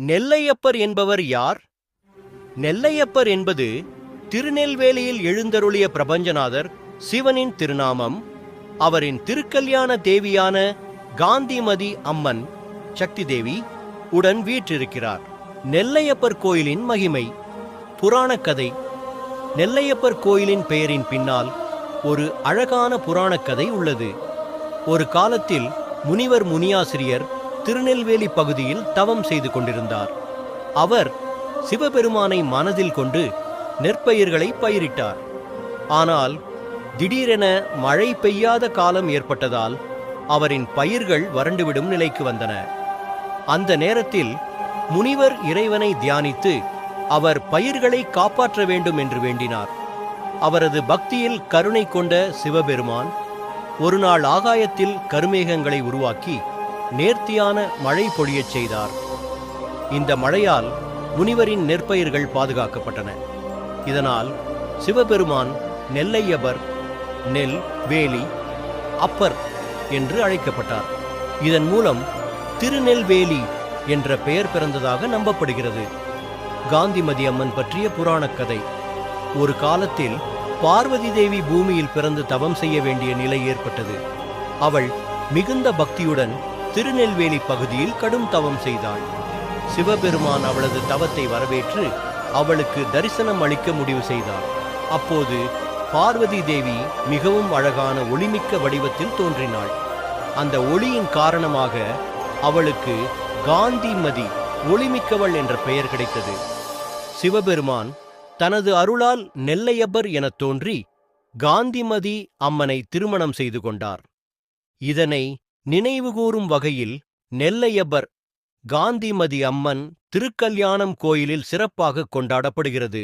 நெல்லையப்பர் என்பவர் யார்? நெல்லையப்பர் என்பது திருநெல்வேலியில் எழுந்தருளிய பிரபஞ்சநாதர் சிவனின் திருநாமம். அவரின் திருக்கல்யாண தேவியான காந்திமதி அம்மன் சக்தி தேவி உடன் வீற்றிருக்கிறார். நெல்லையப்பர் கோயிலின் மகிமை. புராணக் கதை நெல்லையப்பர் கோயிலின் பெயரின் பின்னால் ஒரு அழகான புராணக் கதை உள்ளது. ஒரு காலத்தில் முனிவர் முனியாசிரியர் திருநெல்வேலி பகுதியில் தவம் செய்து கொண்டிருந்தார். அவர் சிவபெருமானை மனதில் கொண்டு நெற்பயிர்களை பயிரிட்டார். ஆனால் திடீரென மழை பெய்யாத காலம் ஏற்பட்டதால் அவரின் பயிர்கள் வறண்டுவிடும் நிலைக்கு வந்தன. அந்த நேரத்தில் முனிவர் இறைவனை தியானித்து அவர் பயிர்களை காப்பாற்ற வேண்டும் என்று வேண்டினார். அவரது பக்தியில் கருணை கொண்ட சிவபெருமான் ஒரு நாள் ஆகாயத்தில் கருமேகங்களை உருவாக்கி நேர்த்தியான மழை பொழியச் செய்தார். இந்த மழையால் முனிவரின் நெற்பயிர்கள் பாதுகாக்கப்பட்டன. இதனால் சிவபெருமான் நெல்லையபர் நெல் வேலி அப்பர் என்று அழைக்கப்பட்டார். இதன் மூலம் திருநெல்வேலி என்ற பெயர் பிறந்ததாக நம்பப்படுகிறது. காந்திமதி அம்மன் பற்றிய புராணக் கதை ஒரு காலத்தில் பார்வதி தேவி பூமியில் பிறந்து தவம் செய்ய வேண்டிய நிலை ஏற்பட்டது. அவள் மிகுந்த பக்தியுடன் திருநெல்வேலி பகுதியில் கடும் தவம் செய்தாள் சிவபெருமான் அவளது தவத்தை வரவேற்று அவளுக்கு தரிசனம் அளிக்க முடிவு செய்தார் அப்போது பார்வதி தேவி மிகவும் அழகான ஒளிமிக்க வடிவத்தில் தோன்றினாள். அந்த ஒளியின் காரணமாக அவளுக்கு காந்திமதி ஒளிமிக்கவள் என்ற பெயர் கிடைத்தது. சிவபெருமான் தனது அருளால் நெல்லையப்பர் எனத் தோன்றி காந்திமதி அம்மனை திருமணம் செய்து கொண்டார். இதனை நினைவுகூரும் வகையில் நெல்லையப்பர் காந்திமதி அம்மன் திருக்கல்யாணம் கோயிலில் சிறப்பாக கொண்டாடப்படுகிறது.